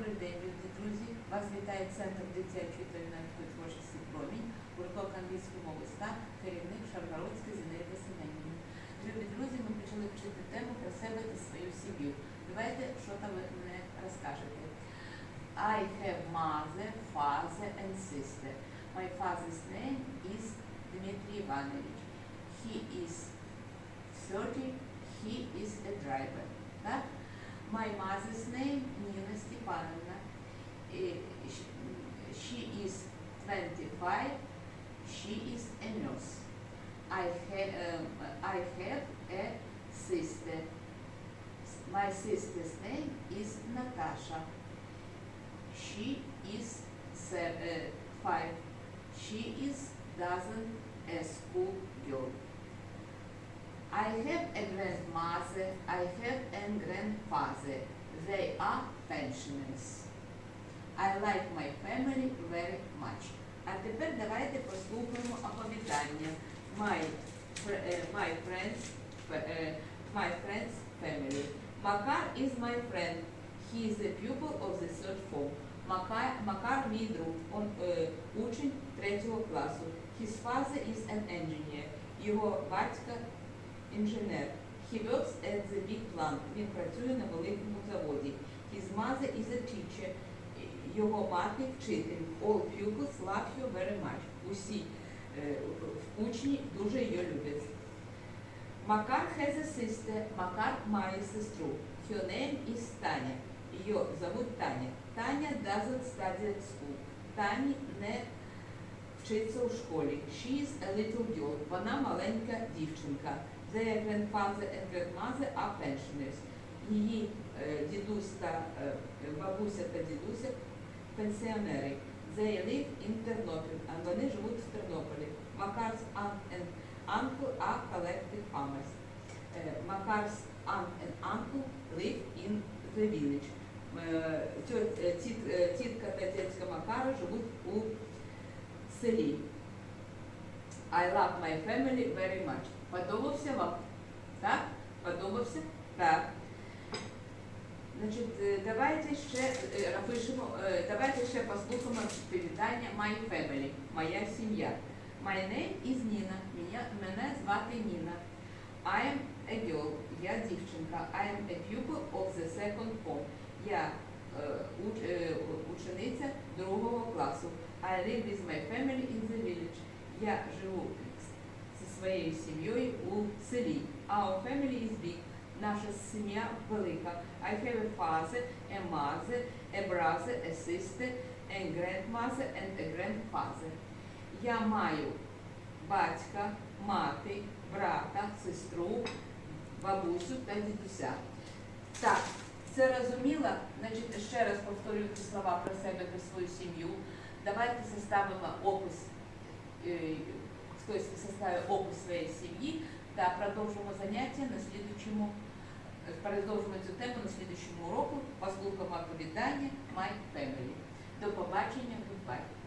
Добрий день, любі друзі! Вас вітає Центр дитячої та юнацької творчості Промінь, гурток англійської мови керівник Шаргородська Зінаїда Семенівна. Любі друзі, ми почали вчити тему про себе та свою сім'ю. Давайте, що там ви мене розкажете. I have mother, father and sister. My father's name is Dmitry Ivanovich. He is 30, he is a driver. My mother's name Nina Stepanovna. She is 25. She is a nurse. I have, um, I have a sister. My sister's name is Natasha. She is uh, five. She is doesn't a school girl. I have a grandmother, I have a grandfather. They are pensioners. I like my family very much. А тепер давайте послухаємо оповідання. My, fr- е, my friends, фе- е, my friends family. Макар is my friend. He is a pupil of the third form. Макар, Макар мій друг, он е, учень третього класу. His father is an engineer. Його батько інженер. He works at the big plant. Він працює на великому заводі. His mother is a teacher. Його мати вчитель. All pupils love you very much. Усі е, учні дуже її люблять. Макар has a sister. Макар має сестру. Her name is Таня. Її зовут Таня. Таня doesn't study at school. Тані не вчиться у школі. She is a little girl. Вона маленька дівчинка. Their grandfather and grandmother are pensioners. Її е, дідусь та е, бабуся та дідуся пенсіонери. They live in Тернопіль, а вони живуть в Тернополі. Макар's aunt and uncle are collective farmers. Е, Макар's aunt and uncle live in the village. Тітка та дядька Макара живуть у селі. I love my family very much. Подобався вам? Так? Подобався? Так. Значить, е, давайте ще е, напишемо, е, давайте ще послухаємо привітання My family, моя сім'я. My name is Ніна. Мене, мене звати Ніна. I am a girl. Я дівчинка. I am a pupil of the second form. Я е, уч- е, учениця. I live with my family in the village. Я живу зі своєю сім'єю у селі. Our family is big. Наша сім'я велика. I have a father, a mother, a brother, a sister, a grandmother and a grandfather. Я маю батька, мати, брата, сестру, бабусю та дідуся. Так, це розуміло? Значить, ще раз повторюю ці слова про себе та свою сім'ю. Давайте составимо опис, е, хтось составить опис своєї сім'ї та продовжимо заняття на слідчому, е, продовжимо цю тему на слідчому уроку, послухаємо оповідання My Family. До побачення, goodbye.